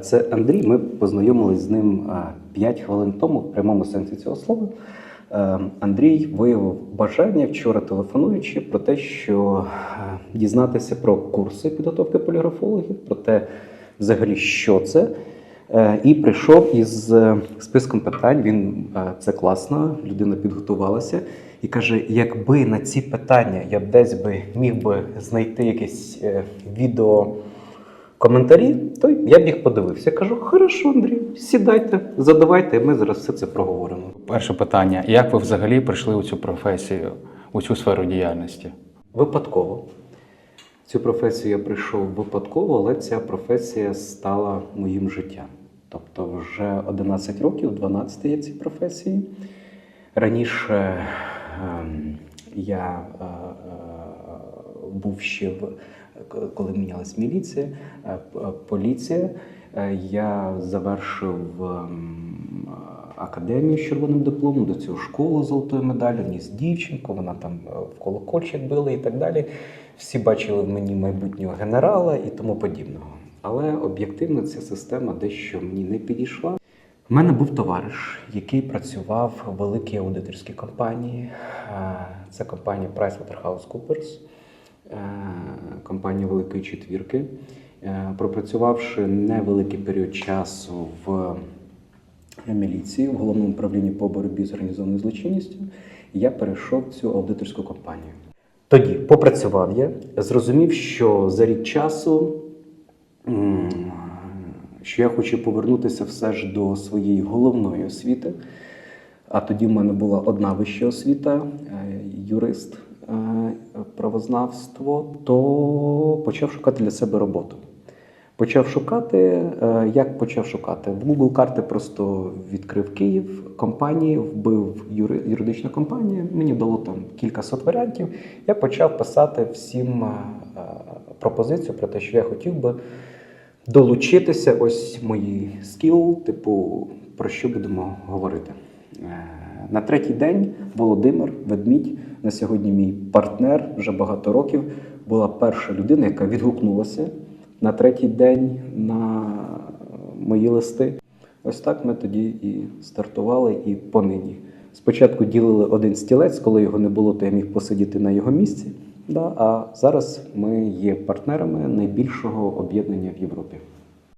Це Андрій. Ми познайомились з ним 5 хвилин тому, в прямому сенсі цього слова. Андрій виявив бажання вчора телефонуючи про те, що дізнатися про курси підготовки поліграфологів, про те, взагалі, що це. І прийшов із е, списком питань. Він це класно, людина підготувалася і каже: якби на ці питання я десь би міг би знайти якесь е, відео коментарі, то я б їх подивився. Я кажу: хорошо, Андрій, сідайте, задавайте, і ми зараз все це проговоримо. Перше питання: як ви взагалі прийшли у цю професію, у цю сферу діяльності? Випадково. Цю професію я прийшов випадково, але ця професія стала моїм життям. Тобто, вже 11 років, 12 я в цій професії. Раніше ем, я е, е, був ще в коли мінялась міліція, е, поліція. Я завершив ем, академію з червоним дипломом, до цього школу з золотою медаллю, ніс дівчинку, вона там в колокольчик била і так далі. Всі бачили в мені майбутнього генерала і тому подібного. Але об'єктивно ця система дещо мені не підійшла. У мене був товариш, який працював в великій аудиторській компанії. Е, Це компанія PricewaterhouseCoopers, е, компанія Великої Четвірки. Е, Пропрацювавши невеликий період часу в міліції, в головному управлінні по боротьбі з організованою злочинністю, я перейшов в цю аудиторську компанію. Тоді попрацював я, зрозумів, що за рік часу що я хочу повернутися все ж до своєї головної освіти. А тоді в мене була одна вища освіта, е, юрист, е, правознавство, то почав шукати для себе роботу. Почав шукати, е, як почав шукати? В Google карти просто відкрив Київ, компанії, вбив юри- юридична компанія, мені дало там кількасот варіантів. Я почав писати всім пропозицію про те, що я хотів би долучитися. Ось мої скіл, типу, про що будемо говорити. Е, На третій день Володимир Ведмідь, на сьогодні мій партнер вже багато років, була перша людина, яка відгукнулася на третій день на мої листи. Ось так ми тоді і стартували, і понині. Спочатку ділили один стілець, коли його не було, то я міг посидіти на його місці. Да, а зараз ми є партнерами найбільшого об'єднання в Європі.